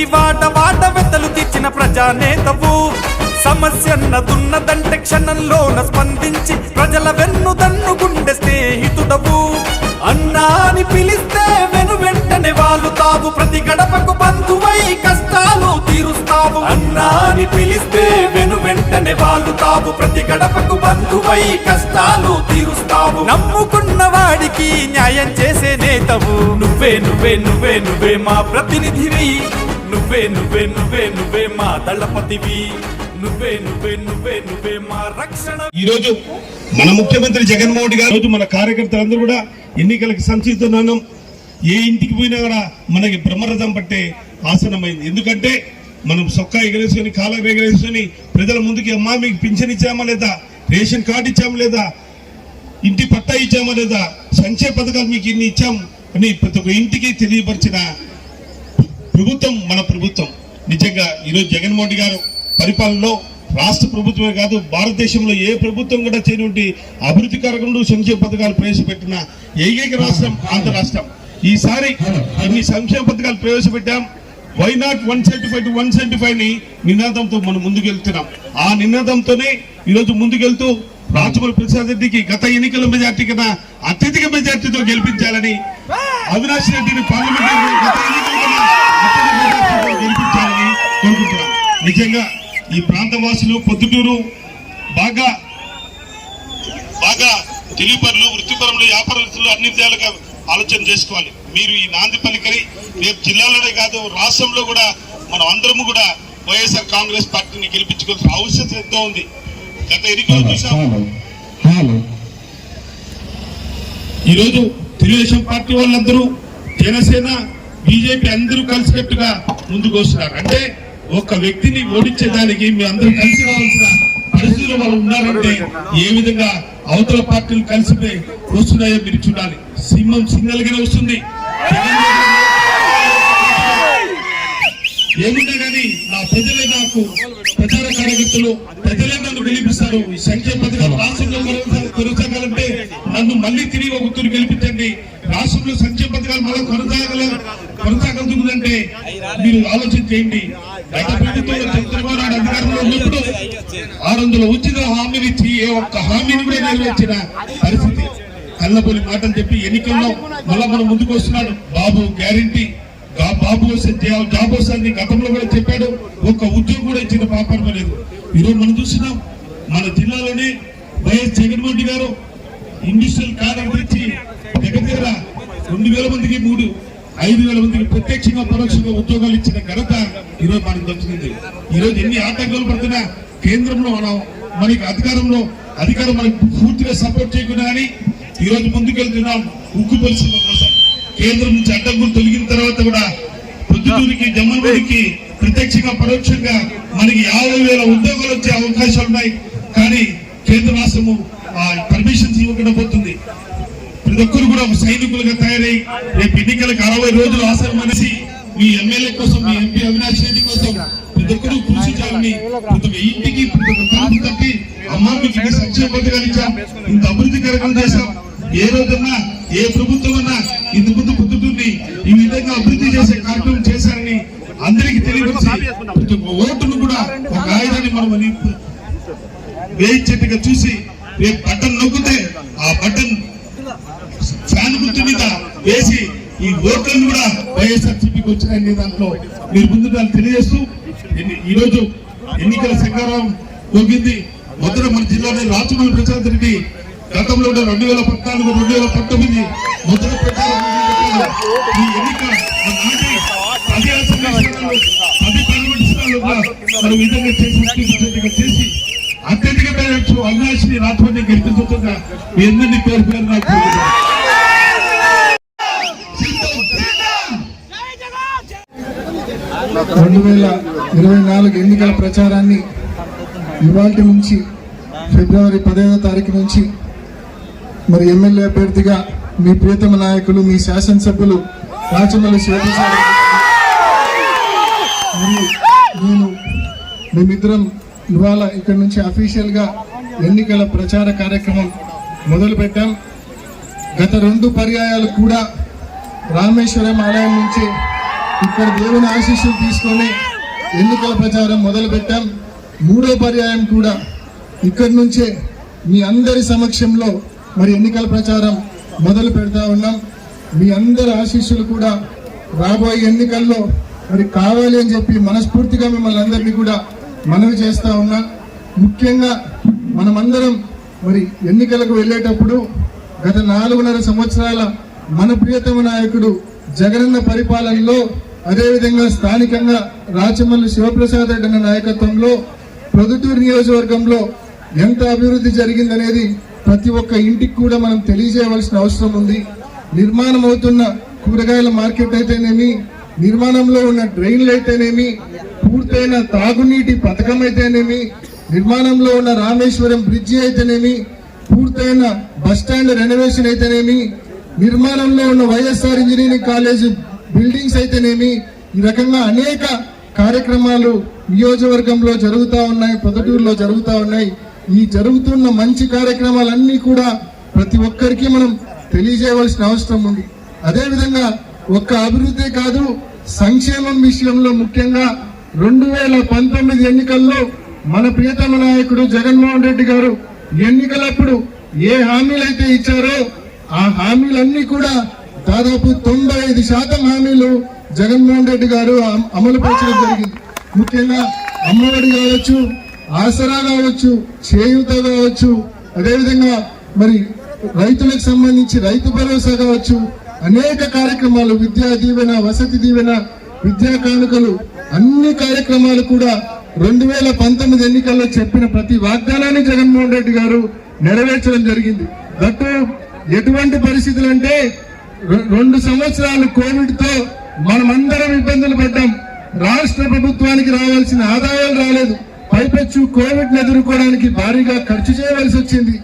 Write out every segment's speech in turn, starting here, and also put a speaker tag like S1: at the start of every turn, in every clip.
S1: నిర్మించి వాట వాట వెతలు తీర్చిన ప్రజానేతవు. సమస్యన్నదున్నదంటే క్షణంలోన స్పందించి ప్రజల వెన్ను దన్ను గుండె స్నేహితుడవు. అన్నా అని పిలిస్తే వెను వెంటనే వాళ్ళు తావు. ప్రతి గడపకు బంధువై కష్టాలు తీరుస్తావు. అన్నా అని పిలిస్తే వెను వెంటనే వాళ్ళు తావు. ప్రతి గడపకు బంధువై కష్టాలు తీరుస్తావు. నమ్ముకున్న వాడికి న్యాయం చేసే నేతవు. నువ్వే నువ్వే నువ్వే నువ్వే మా ప్రతినిధివి. నువ్వే నువ్వే నువ్వే నువ్వే మా దళపతివి. నువ్వే నువ్వే నువ్వే నువ్వే మా రక్షణ.
S2: ఈ రోజు మన ముఖ్యమంత్రి జగన్మోహన్ గారు రోజు మన కార్యకర్తలందరూ కూడా ఎన్నికలకు సంసిద్ధున్నాం ఏ ఇంటికి పోయినా కూడా మనకి బ్రహ్మరథం పట్టే ఆసనమైంది. ఎందుకంటే మనం సొక్కా ఎగరేసుకొని కాలం ఎగరేసుకొని ప్రజల ముందుకి అమ్మా మీకు పింఛన్ ఇచ్చామా లేదా? రేషన్ కార్డు ఇచ్చామా లేదా? ఇంటి పట్టా ఇచ్చామా లేదా? సంక్షేమ పథకాలు మీకు ఇన్ని ఇచ్చాం అని ప్రతి ఒక్క ఇంటికి తెలియపరిచిన ప్రభుత్వం మన ప్రభుత్వం. నిజంగా ఈరోజు జగన్మోహన్ రెడ్డి గారు పరిపాలనలో రాష్ట్ర ప్రభుత్వమే కాదు భారతదేశంలో ఏ ప్రభుత్వం కూడా చేయనటువంటి అభివృద్ధి కార్యక్రమాలు సంక్షేమ పథకాలు ప్రవేశపెట్టిన ఏకైక రాష్ట్రం ఆంధ్ర రాష్ట్రం. ఈసారి ఇన్ని సంక్షేమ పథకాలు ప్రవేశపెట్టాం. Why not one seventy five to one seventy ఫైవ్ని నినాదంతో మనం ముందుకెళ్తున్నాం. ఆ నినాదంతోనే ఈరోజు ముందుకెళ్తూ రాజమౌళి ప్రసాద్ రెడ్డికి గత ఎన్నికల మెజార్టీ కన్నా అత్యధిక మెజార్టీతో గెలిపించాలని అవినాష్ రెడ్డిని పార్లమెంట్ గత ఎన్నికల కన్నా అత్యధిక మెజార్టీతో గెలిపించాలని కోరుకుంటున్నాం నిజంగా ఈ ప్రాంత వాసులు పొద్దుటూరు బాగా బాగా తెలివిపరులు వృత్తిపరులు వ్యాపారస్తులు అన్ని విధాలుగా ఆలోచన చేసుకోవాలి. మీరు ఈ నాంది పలికరి రేపు జిల్లాలోనే కాదు రాష్ట్రంలో కూడా మనం అందరము కూడా వైఎస్ఆర్ కాంగ్రెస్ పార్టీని గెలిపించుకోవాల్సిన అవసరం ఎంతో ఉంది. గత ఎన్నికలు చూసాం ఈరోజు తెలుగుదేశం పార్టీ వాళ్ళందరూ జనసేన బీజేపీ అందరూ కలిసికట్టుగా ముందుకు వస్తున్నారు. అంటే ఒక వ్యక్తిని ఓడించేదానికి మీ అందరూ కలిసి రావాల్సిన పరిస్థితులు వాళ్ళు ఉన్నారంటే ఏ విధంగా అవతల పార్టీలు కలిసిపోయి వస్తున్నాయో మీరు చూడాలి. సింహం సింగల్ గానే వస్తుంది. ఏమున్నా కానీ నా ప్రజలే నాకు ప్రచార కార్యకర్తలు ప్రజలే నన్ను గెలిపిస్తారు ఈ సంక్షేమ పథకాలు రాష్ట్రంలో కొనసా- కొనసాగాలంటే నన్ను మళ్ళీ తిరిగి ఒక తూరు గెలిపించండి. రాష్ట్రంలో సంక్షేమ పథకాలు మళ్ళీ కొనసాగల కొనసాగుతుందంటే మీరు ఆలోచన చేయండి. గత ప్రభుత్వంలో చంద్రబాబు నాయుడు అధికారంలో ఉన్నప్పుడు ఆరు వందల ఉచిత హామీలు ఇచ్చి ఏ ఒక్క హామీని కూడా నెరవేర్చిన పరిస్థితి. కళ్ళబోలి మాటలు చెప్పి ఎన్నికల్లో మళ్ళా మనం ముందుకు వస్తున్నాడు. బాబు గ్యారంటీ. బాబు వస్తే సార్ని గతంలో కూడా చెప్పాడు ఒక్క ఉద్యోగం కూడా ఇచ్చిన పాపం లేదు. ఈరోజు మనం చూస్తున్నాం మన జిల్లాలోనే వైఎస్ జగన్మోహన్ రెడ్డి గారు ఇండస్ట్రియల్ కార్డు ఇచ్చి దగ్గర దగ్గర రెండు వేల మందికి మూడు ఐదు వేల మందికి ప్రత్యక్షంగా పరోక్షంగా ఉద్యోగాలు ఇచ్చిన ఘనత ఈరోజు మనకు దక్కుతుంది. ఈరోజు ఎన్ని ఆటంకాలు పడుతున్నా కేంద్రంలో మనం మనకి అధికారంలో అధికారం మనకి పూర్తిగా సపోర్ట్ చేయకుండా కానీ ఈరోజు ముందుకెళ్తున్నాం ఉక్కు పరిశ్రమ కోసం. కేంద్రం నుంచి అడ్డంకులు తొలగిన తర్వాత కూడా పొద్దుటూరికి జమ్మలూరికి ప్రత్యక్షంగా పరోక్షంగా మనకి యాభై వేల ఉద్యోగాలు వచ్చే అవకాశాలు ఉన్నాయి. కానీ కేంద్ర రాష్ట్రము పర్మిషన్స్ ఇవ్వకుండా పోతుంది. ప్రతి ఒక్కరు కూడా ఒక సైనికులుగా తయారై రేపు ఎన్నికలకు అరవై రోజులు ఆసనం అనేసి మీ ఎమ్మెల్యే కోసం మీ ఎంపీ అవినాష్ రెడ్డి కోసం ప్రతి ఒక్కరు కృషి చేయాలని ప్రతి ఒక్క ఇంటికి ప్రతి ఒక్క తలుపు తప్పి అమ్మా మీకు సంక్షేమ పథకాలు ఇచ్చాం. ఇంత అభివృద్ధి కార్యక్రమం చేశాం. ఏ రోజన్నా ఏ ప్రభుత్వం అన్నా ఇంత ముందు పొద్దుటూరిని ఈ విధంగా అభివృద్ధి చేసే కార్యక్రమం చేశారని అందరికీ తెలియపరిచి ఓటును కూడా ఒక ఆయుధాన్ని మనం వేయించేట్టుగా చూసి రేపు బటన్ నొక్కితే ఆ బటన్ ఈ ఓట్లను కూడా వైఎస్ఆర్ సిపికి వచ్చినాయనే దాంట్లో మీరు ముందుగా తెలియజేస్తూ ఈరోజు ఈ రోజు ఎన్నికల సంఘారం పోగింది. మొదట మన జిల్లాలో రాచమల్లి ప్రసాద్ రెడ్డి గతంలో ఉన్న రెండు వేల పద్నాలుగు రెండు వేల పంతొమ్మిది మొదటి ప్రచారం ఈ ఎన్నిక పది అసెంబ్లీ పది పార్లమెంట్ మనం విధంగా చేసి చేసి అత్యధిక మేరకు అవినాశిని రాష్ట్రాన్ని గెలిపించుతున్న మీ అందరినీ పేరు పేరు నాకు
S3: రెండు వేల ఇరవై నాలుగు ఎన్నికల ప్రచారాన్ని ఇవాటి నుంచి ఫిబ్రవరి పదహైదో తారీఖు నుంచి మరి ఎమ్మెల్యే అభ్యర్థిగా మీ ప్రియతమ నాయకులు మీ శాసనసభ్యులు రాచమల్లి శివప్రసాద్ నేను మేమిద్దరం ఇవాళ ఇక్కడ నుంచి అఫీషియల్గా ఎన్నికల ప్రచార కార్యక్రమం మొదలు పెట్టాం. గత రెండు పర్యాయాలు కూడా రామేశ్వరం ఆలయం నుంచి ఇక్కడ దేవుని ఆశీస్సులు తీసుకొని ఎన్నికల ప్రచారం మొదలుపెట్టాం మూడో పర్యాయం కూడా ఇక్కడి నుంచే మీ అందరి సమక్షంలో మరి ఎన్నికల ప్రచారం మొదలు పెడతా ఉన్నాం. మీ అందరి ఆశీస్సులు కూడా రాబోయే ఎన్నికల్లో మరి కావాలి అని చెప్పి మనస్ఫూర్తిగా మిమ్మల్ని అందరినీ కూడా మనవి చేస్తా ఉన్నా. ముఖ్యంగా మనమందరం మరి ఎన్నికలకు వెళ్ళేటప్పుడు గత నాలుగున్నర సంవత్సరాల మన ప్రియతమ నాయకుడు జగనన్న పరిపాలనలో అదేవిధంగా స్థానికంగా రాచమల్లి శివప్రసాద్ రెడ్డి అన్న నాయకత్వంలో ప్రొద్దుటూరు నియోజకవర్గంలో ఎంత అభివృద్ధి జరిగిందనేది ప్రతి ఒక్క ఇంటికి కూడా మనం తెలియజేయవలసిన అవసరం ఉంది. నిర్మాణం అవుతున్న కూరగాయల మార్కెట్ అయితేనేమి నిర్మాణంలో ఉన్న డ్రైన్లు అయితేనేమి పూర్తయిన తాగునీటి పథకం అయితేనేమి నిర్మాణంలో ఉన్న రామేశ్వరం బ్రిడ్జి అయితేనేమి పూర్తయిన బస్ స్టాండ్ రెనోవేషన్ అయితేనేమి నిర్మాణంలో ఉన్న వైఎస్ఆర్ ఇంజనీరింగ్ కాలేజ్ బిల్డింగ్స్ అయితేనేమి ఈ రకంగా అనేక కార్యక్రమాలు నియోజకవర్గంలో జరుగుతూ ఉన్నాయి పొదటూరులో జరుగుతూ ఉన్నాయి. ఈ జరుగుతున్న మంచి కార్యక్రమాలన్నీ కూడా ప్రతి ఒక్కరికి మనం తెలియజేయవలసిన అవసరం ఉంది. అదేవిధంగా ఒక్క అభివృద్ధి కాదు సంక్షేమం విషయంలో ముఖ్యంగా రెండు వేల పంతొమ్మిది ఎన్నికల్లో మన ప్రియతమ నాయకుడు జగన్మోహన్ రెడ్డి గారు ఎన్నికలప్పుడు ఏ హామీలైతే ఇచ్చారో ఆ హామీలన్నీ కూడా దాదాపు తొంభై ఐదు శాతం హామీలు జగన్మోహన్ రెడ్డి గారు అమలుపరచడం జరిగింది. ముఖ్యంగా అమ్మఒడి కావచ్చు ఆసరా కావచ్చు చేయూత కావచ్చు అదేవిధంగా మరి రైతులకు సంబంధించి రైతు భరోసా కావచ్చు అనేక కార్యక్రమాలు విద్యా దీవెన వసతి దీవెన విద్యా కానుకలు అన్ని కార్యక్రమాలు కూడా రెండు వేల పంతొమ్మిది ఎన్నికల్లో చెప్పిన ప్రతి వాగ్దానాన్ని జగన్మోహన్ రెడ్డి గారు నెరవేర్చడం జరిగింది. దట్టు ఎటువంటి పరిస్థితులు అంటే రెండు సంవత్సరాలు కోవిడ్తో మనమందరం ఇబ్బందులు పడ్డాం. రాష్ట్ర ప్రభుత్వానికి రావాల్సిన ఆదాయాలు రాలేదు. పైపెచ్చు కోవిడ్ ఎదుర్కోవడానికి భారీగా ఖర్చు చేయవలసి వచ్చింది.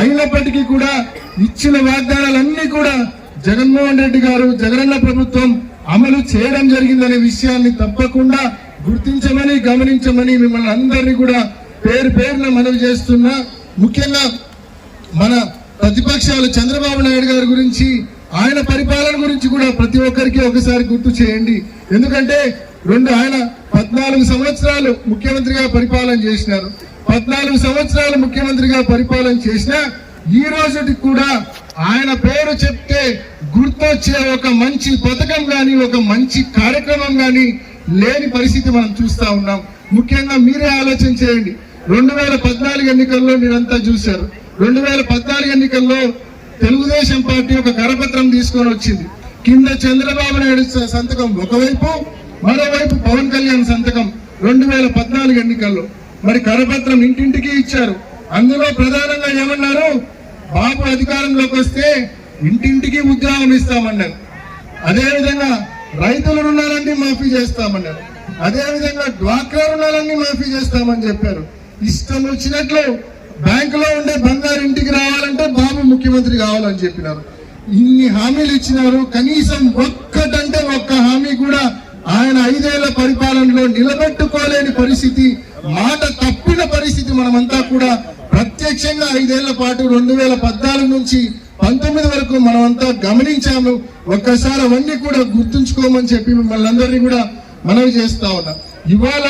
S3: అయినప్పటికీ కూడా ఇచ్చిన వాగ్దానాలన్నీ కూడా జగన్మోహన్ రెడ్డి గారు జగనన్న ప్రభుత్వం అమలు చేయడం జరిగిందనే విషయాన్ని తప్పకుండా గుర్తించమని గమనించమని మిమ్మల్ని అందరినీ కూడా పేరు పేరున మనవి చేస్తున్నా. ముఖ్యంగా మన ప్రతిపక్షాలు చంద్రబాబు నాయుడు గారి గురించి ఆయన పరిపాలన గురించి కూడా ప్రతి ఒక్కరికి ఒకసారి గుర్తు చేయండి. ఎందుకంటే రెండు ఆయన పద్నాలుగు సంవత్సరాలు ముఖ్యమంత్రిగా పరిపాలన చేసినారు. పద్నాలుగు సంవత్సరాలు ముఖ్యమంత్రిగా పరిపాలన చేసిన ఈ రోజుకి కూడా ఆయన పేరు చెప్తే గుర్తొచ్చే ఒక మంచి పథకం కానీ ఒక మంచి కార్యక్రమం కానీ లేని పరిస్థితి మనం చూస్తా ఉన్నాం. ముఖ్యంగా మీరే ఆలోచన చేయండి. రెండు వేల పద్నాలుగు ఎన్నికల్లో మీరంతా చూశారు. రెండు వేల పద్నాలుగు ఎన్నికల్లో తెలుగుదేశం పార్టీ ఒక కరపత్రం తీసుకొని వచ్చింది. కింద చంద్రబాబు నాయుడు సంతకం ఒకవైపు మరోవైపు పవన్ కళ్యాణ్ సంతకం రెండు వేల పద్నాలుగు ఎన్నికల్లో. మరి కరపత్రం ఇంటింటికి ఇచ్చారు. అందులో ప్రధానంగా ఏమన్నారు? బాబు అధికారంలోకి వస్తే ఇంటింటికి ఉద్యోగం ఇస్తామన్నారు. అదేవిధంగా రైతుల రుణాలన్నీ మాఫీ చేస్తామన్నారు. అదేవిధంగా డ్వాక్రా రుణాలన్నీ మాఫీ చేస్తామని చెప్పారు. ఇష్టం వచ్చినట్లు బ్యాంకులో ఉండే బంగారు ఇంటికి రావాలంటే బాబు ముఖ్యమంత్రి కావాలని చెప్పినారు. ఇన్ని హామీలు ఇచ్చినారు. కనీసం ఒక్కటంటే ఒక్క హామీ కూడా ఆయన ఐదేళ్ళ పరిపాలనలో నిలబెట్టుకోలేని పరిస్థితి మాట తప్పిన పరిస్థితి మనమంతా కూడా ప్రత్యక్షంగా ఐదేళ్ళ పాటు రెండు వేల పద్నాలుగు నుంచి పంతొమ్మిది వరకు మనమంతా గమనించాము. ఒక్కసారి అవన్నీ కూడా గుర్తుంచుకోమని చెప్పి మిమ్మల్ని అందరినీ కూడా మనవి చేస్తా ఉన్నా. ఇవాళ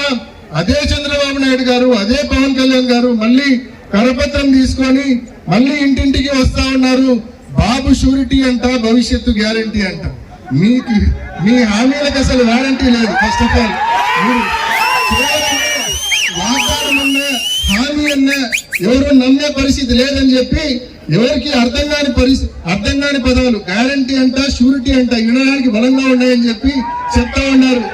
S3: అదే చంద్రబాబు నాయుడు గారు అదే పవన్ కళ్యాణ్ గారు మళ్ళీ కరపత్రం తీసుకొని మళ్ళీ ఇంటింటికి వస్తా ఉన్నారు. బాబు షూరిటీ అంట భవిష్యత్తు గ్యారంటీ అంట. మీకు మీ హామీలకు అసలు వారంటీ లేదు ఫస్ట్ ఆఫ్ ఆల్ వాగ్దానం అన్నా హామీ అన్నా ఎవరు నమ్మే పరిస్థితి లేదని చెప్పి ఎవరికి అర్థం కాని పరిస్థితి అర్థం కాని పదాలు గ్యారంటీ అంట షూరిటీ అంట వినడానికి బలంగా ఉన్నాయని చెప్పి చెప్తా ఉన్నారు.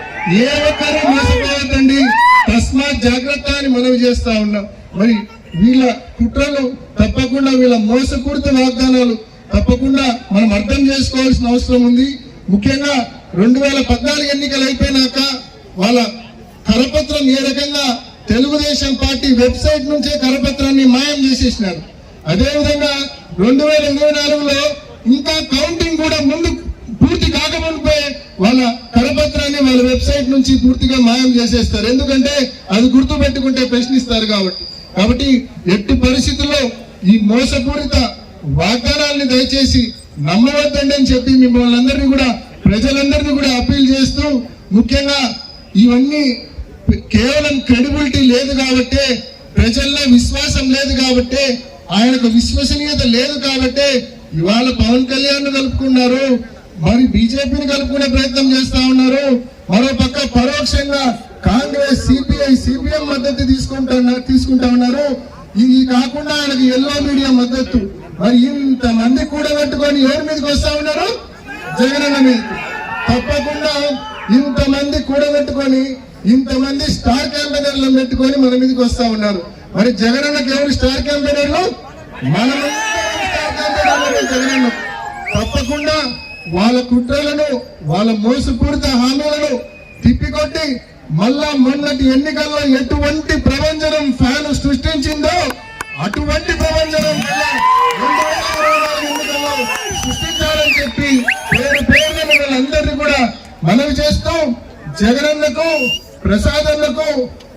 S3: ఏ ఒక్కరూ మోసపోవద్దండి తస్మాత్ జాగ్రత్త అని మనవి చేస్తా ఉన్నాం. మరి వీళ్ళ కుట్రలు తప్పకుండా వీళ్ళ మోసకూడత వాగ్దానాలు తప్పకుండా మనం అర్థం చేసుకోవాల్సిన అవసరం ఉంది. ముఖ్యంగా రెండు వేల పద్నాలుగు ఎన్నికలు అయిపోయినాక వాళ్ళ కరపత్రం ఏ రకంగా తెలుగుదేశం పార్టీ వెబ్సైట్ నుంచే కరపత్రాన్ని మాయం చేసేసినారు. అదేవిధంగా రెండు వేల ఇరవై నాలుగులో ఇంకా కౌంటింగ్ కూడా ముందు పూర్తి కాకముందుపై వాళ్ళ కరపత్రాన్ని వాళ్ళ వెబ్సైట్ నుంచి పూర్తిగా మాయం చేసేస్తారు. ఎందుకంటే అది గుర్తు పెట్టుకుంటే ప్రశ్నిస్తారు కాబట్టి. కాబట్టి ఎట్టి పరిస్థితుల్లో ఈ మోసపూరిత వాగ్దానాల్ని దయచేసి నమ్మవద్దండి అని చెప్పి మిమ్మల్ని అందరినీ కూడా ప్రజలందరినీ కూడా అప్పీల్ చేస్తూ ముఖ్యంగా ఇవన్నీ కేవలం క్రెడిబిలిటీ లేదు కాబట్టే ప్రజల్లో విశ్వాసం లేదు కాబట్టే ఆయనకు విశ్వసనీయత లేదు కాబట్టే ఇవాళ పవన్ కళ్యాణ్ కలుపుకున్నారు. మరి బీజేపీని కలుపుకునే ప్రయత్నం చేస్తా ఉన్నారు. మరో పక్క పరోక్షంగా కాంగ్రెస్ సిపిఐ సిపిఎం మద్దతు తీసుకుంటున్నారు తీసుకుంటా ఉన్నారు. ఇది కాకుండా ఆయనకు ఎల్లో మీడియా మద్దతు. మరి ఇంత మంది కూడగట్టుకొని ఎవరి మీదకి వస్తా ఉన్నారు? జగనన్న మీద. తప్పకుండా ఇంతమంది కూడబెట్టుకొని ఇంతమంది స్టార్ క్యాంపెయినర్లను పెట్టుకొని మన మీదకి వస్తా ఉన్నారు. మరి జగనన్నకి ఎవరు స్టార్ క్యాంపెయినర్లు? మన స్టార్ జగనన్న తప్పకుండా వాళ్ళ కుట్రలను వాళ్ళ మోసపూరిత హామీలను తిప్పికొట్టి మళ్ళా మొన్నటి ఎన్నికల్లో ఎటువంటి ప్రభంజనం ఫ్యాన్ సృష్టించిందో అటువంటి ప్రభంజనం సృష్టించాలని చెప్పి పేరు పేరున మిమ్మల్ని కూడా మనవి చేస్తూ జగనన్నకు ప్రసాదన్నకు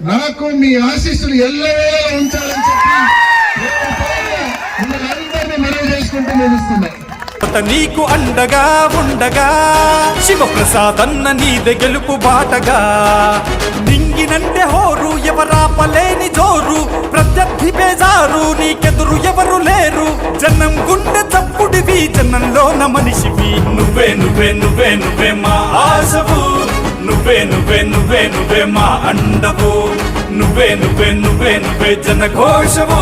S3: నాకు మీ ఆశీస్సులు ఎల్లవేళలా ఉంచాలని చెప్పి మిమ్మల్ని అందరినీ మనవి చేసుకుంటూ నిలుస్తున్నాను.
S1: అత నీకు అండగా ఉండగా శివప్రసాదన్న నీదే గెలుపు బాటగా. నింగినంటే హోరు ఎవరాపలేని జోరు ప్రత్యర్థి బేజారు నీకెదురు ఎవరు లేరు. జనం గుండె తప్పుడివి జనంలోన మనిషివి. నువ్వే నువ్వే నువ్వే నువ్వే మా ఆశవు. నువ్వే నువ్వే నువ్వే నువ్వే మా అండవు. నువ్వే నువ్వే నువ్వే నువ్వే జనఘోషవు.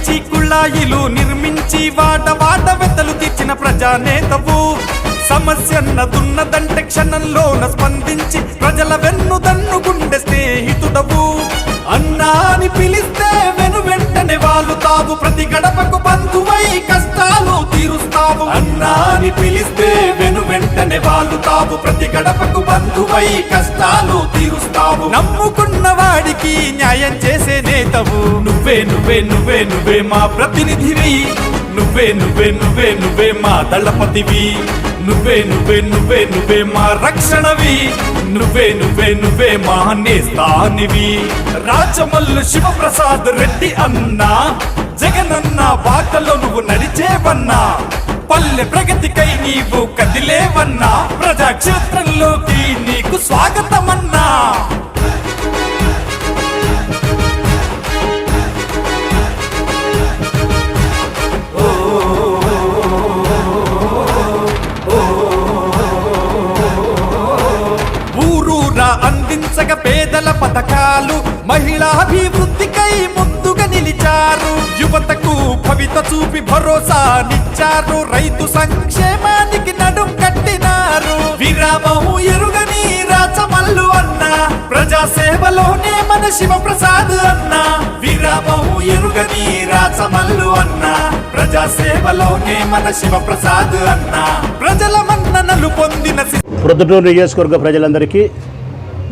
S1: నిర్మించి కుళాయిలు నిర్మించి వాట వాట వెతలు తెచ్చిన ప్రజానేతవు. సమస్యన్నదున్నదంటే క్షణంలోన స్పందించి ప్రజల వెన్ను దన్ను గుండె స్నేహితుడవు. అన్నా అని పిలిస్తే వెను వెంటనే వాళ్ళు తావు ప్రతి గడపకు బంధువై కష్టాలు తీరుస్తావు. అన్నా అని పిలిస్తే వెను వెంటనే వాళ్ళు తావు ప్రతి గడపకు బంధువై కష్టాలు తీరుస్తావు. నమ్ముకున్న వాడికి న్యాయం చేసే నేతవు. నువ్వే నువ్వే నువ్వే నువ్వే మా ప్రతినిధివి. నువ్వే నువ్వే నువ్వే నువ్వే మా దళపతివి. నువ్వే నువ్వే నువ్వే నువ్వే మా రక్షణవి. నువ్వే నువ్వే నువ్వే మా నేస్తానివి రాజమల్లు శివప్రసాద్ రెడ్డి అన్నా జగనన్న బాటలో నువ్వు నడిచేవన్నా పల్లె ప్రగతికై నీవు కదిలేవన్నా ప్రజాక్షేత్రంలోకి నీకు స్వాగతమన్నా. పథకాలు మహిళాభివృద్ధికై ముందుగా నిలిచారు. యువతకు భవిత చూపి భరోసానిచ్చారు రైతు సంక్షేమానికి నడుం కట్టినారు. విరామము ఎరుగని రాచమల్లు అన్న ప్రజాసేవలోనే మన శివప్రసాద్ అన్న. విరామము ఎరుగని రాచమల్లు అన్న ప్రజాసేవలోనే మన శివప్రసాద్ అన్న. ప్రజల మన్ననలు పొందిన
S4: ప్రొద్దుటూరు నియోజకవర్గ ప్రజలందరికీ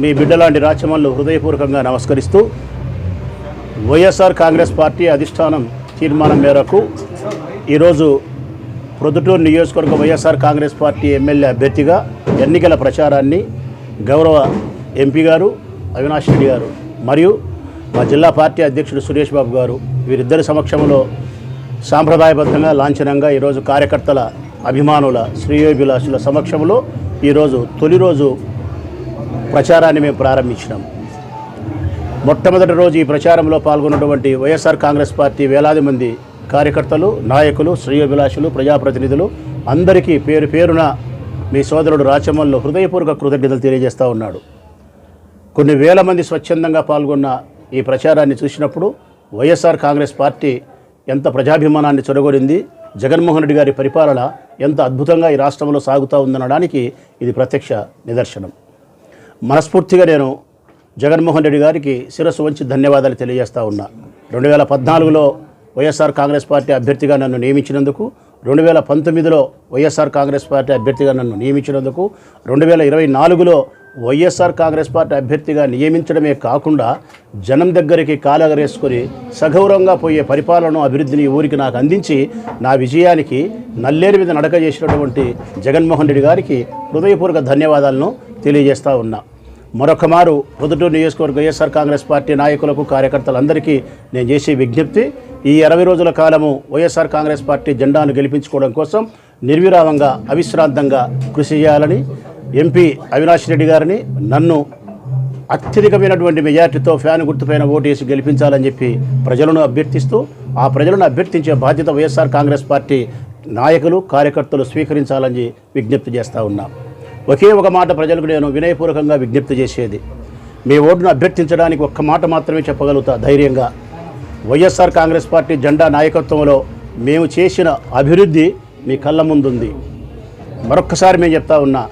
S4: మీ బిడ్డలాంటి రాచమల్లు హృదయపూర్వకంగా నమస్కరిస్తూ వైఎస్ఆర్ కాంగ్రెస్ పార్టీ అధిష్టానం తీర్మానం మేరకు ఈరోజు ప్రొద్దుటూరు నియోజకవర్గ వైఎస్ఆర్ కాంగ్రెస్ పార్టీ ఎమ్మెల్యే అభ్యర్థిగా ఎన్నికల ప్రచారాన్ని గౌరవ ఎంపీ గారు అవినాష్ రెడ్డి గారు మరియు మా జిల్లా పార్టీ అధ్యక్షుడు సురేష్ బాబు గారు వీరిద్దరి సమక్షంలో సాంప్రదాయబద్ధంగా లాంఛనంగా ఈరోజు కార్యకర్తల అభిమానుల శ్రేయోభిలాషుల సమక్షంలో ఈరోజు తొలి రోజు ప్రచారాన్ని మేము ప్రారంభించినాం. మొట్టమొదటి రోజు ఈ ప్రచారంలో పాల్గొన్నటువంటి వైఎస్ఆర్ కాంగ్రెస్ పార్టీ వేలాది మంది కార్యకర్తలు నాయకులు శ్రేయోభిలాషులు ప్రజాప్రతినిధులు అందరికీ పేరు పేరున మీ సోదరుడు రాచమల్లో హృదయపూర్వక కృతజ్ఞతలు తెలియజేస్తూ ఉన్నాడు. కొన్ని వేల మంది స్వచ్ఛందంగా పాల్గొన్న ఈ ప్రచారాన్ని చూసినప్పుడు వైఎస్ఆర్ కాంగ్రెస్ పార్టీ ఎంత ప్రజాభిమానాన్ని చొరగొడింది జగన్మోహన్ రెడ్డి గారి పరిపాలన ఎంత అద్భుతంగా ఈ రాష్ట్రంలో సాగుతూ ఉందనడానికి ఇది ప్రత్యక్ష నిదర్శనం. మనస్ఫూర్తిగా నేను జగన్మోహన్ రెడ్డి గారికి శిరస్సు వంచి ధన్యవాదాలు తెలియజేస్తా ఉన్నా. రెండు వేల పద్నాలుగులో వైఎస్ఆర్ కాంగ్రెస్ పార్టీ అభ్యర్థిగా నన్ను నియమించినందుకు రెండు వేల పంతొమ్మిదిలో వైఎస్ఆర్ కాంగ్రెస్ పార్టీ అభ్యర్థిగా నన్ను నియమించినందుకు రెండు వేల ఇరవై నాలుగులో వైఎస్ఆర్ కాంగ్రెస్ పార్టీ అభ్యర్థిగా నియమించడమే కాకుండా జనం దగ్గరికి కాలగరేసుకొని సగౌరవంగా పోయే పరిపాలన అభివృద్ధిని ఊరికి నాకు అందించి నా విజయానికి నల్లేరు మీద నడక చేసినటువంటి జగన్మోహన్ రెడ్డి గారికి హృదయపూర్వక ధన్యవాదాలను తెలియజేస్తూ ఉన్నా. మరొక మారు పొద్దుటూరు నియోజకవర్గ వైఎస్ఆర్ కాంగ్రెస్ పార్టీ నాయకులకు కార్యకర్తలందరికీ నేను చేసే విజ్ఞప్తి ఈ అరవై రోజుల కాలము వైఎస్ఆర్ కాంగ్రెస్ పార్టీ జెండాను గెలిపించుకోవడం కోసం నిర్విరామంగా అవిశ్రాంతంగా కృషి చేయాలని ఎంపీ అవినాష్ రెడ్డి గారిని నన్ను అత్యధికమైనటువంటి మెజార్టీతో ఫ్యాన్ గుర్తుపైన ఓటేసి గెలిపించాలని చెప్పి ప్రజలను అభ్యర్థిస్తూ ఆ ప్రజలను అభ్యర్థించే బాధ్యత వైఎస్ఆర్ కాంగ్రెస్ పార్టీ నాయకులు కార్యకర్తలు స్వీకరించాలని విజ్ఞప్తి చేస్తూ ఉన్నాం. ఒకే ఒక మాట ప్రజలకు నేను వినయపూర్వకంగా విజ్ఞప్తి చేసేది. మీ ఓటును అభ్యర్థించడానికి ఒక్క మాట మాత్రమే చెప్పగలుగుతా ధైర్యంగా. వైఎస్ఆర్ కాంగ్రెస్ పార్టీ జెండా నాయకత్వంలో మేము చేసిన అభివృద్ధి మీ కళ్ళ ముందుంది. మరొక్కసారి మేము చెప్తా ఉన్నా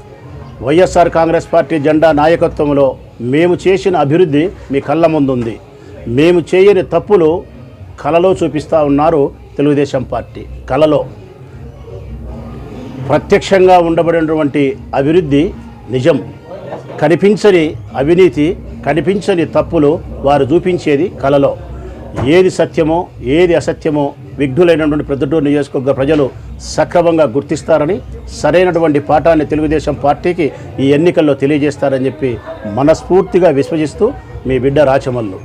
S4: వైఎస్ఆర్ కాంగ్రెస్ పార్టీ జెండా నాయకత్వంలో మేము చేసిన అభివృద్ధి మీ కళ్ళ ముందుంది. మేము చేయని తప్పులు కలలో చూపిస్తూ ఉన్నారు తెలుగుదేశం పార్టీ. కలలో. ప్రత్యక్షంగా ఉండబడినటువంటి అభివృద్ధి నిజం. కనిపించని అవినీతి కనిపించని తప్పులు వారు చూపించేది కలలో. ఏది సత్యమో ఏది అసత్యమో విఘ్నులైనటువంటి ప్రొద్దుటూరు నియోజకవర్గ ప్రజలు సక్రమంగా గుర్తిస్తారని సరైనటువంటి పాఠాన్ని తెలుగుదేశం పార్టీకి ఈ ఎన్నికల్లో తెలియజేస్తారని చెప్పి మనస్ఫూర్తిగా విశ్వసిస్తూ మీ బిడ్డ రాచమల్లు.